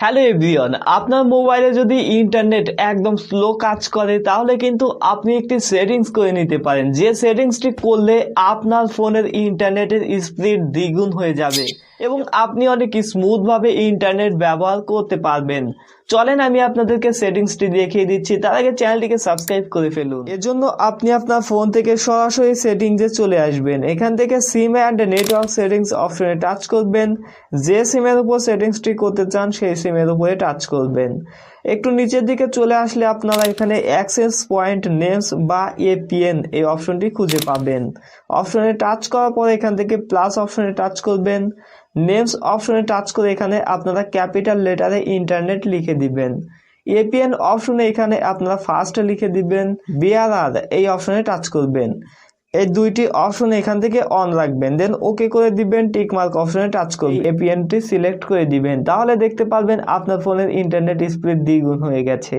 Hello everyone আপনার মোবাইলে যদি ইন্টারনেট একদম স্লো কাজ করে, তাহলে কিন্তু আপনি একটি সেটিংস করে নিতে পারেন। যে সেটিংসটি করলে আপনার ফোনের ইন্টারনেটের স্পিড দ্বিগুণ হয়ে যাবে। এবং আপনি অনেক স্মুথভাবে ইন্টারনেট ব্যবহার করতে পারবেন। চলেন আমি আপনাদেরকে সেটিংসটি দেখিয়ে দিচ্ছি। তার আগে চ্যানেলটিকে সাবস্ক্রাইব করে ফেলুন। এজন্য আপনি আপনার ফোন থেকে সরাসরি সেটিংসে চলে আসবেন। এখান থেকে সিম অ্যান্ড নেটওয়ার্ক সেটিংস অপশনে টাচ করবেন। যে সিমের উপর সেটিংসটি করতে চান, সেই সিমের উপরে টাচ করবেন। একটু নিচের দিকে চলে আসলে আপনারা এখানে অ্যাক্সেস পয়েন্ট নেমস বা এপিএন এই অপশনটি খুঁজে পাবেন। অপশনে টাচ করার পর এখান থেকে প্লাস অপশনে টাচ করবেন। নেমস অপশনে টাচ করে এখানে আপনারা ক্যাপিটাল লেটারে ইন্টারনেট লিখে দিবেন। এপিএন অপশনে এখানে আপনারা ফার্স্ট লিখে দিবেন। বিআরআর এই অপশনে টাচ করবেন। এই দুইটি অপশন এখান থেকে অন রাখবেন। দেন ওকে করে দিবেন টিক মার্ক অপশনে টাচ করবেন। এপিএনটি সিলেক্ট করে দিবেন। তাহলে দেখতে পারবেন আপনার ফোনের ইন্টারনেট স্পিড দ্বিগুণ হয়ে গেছে।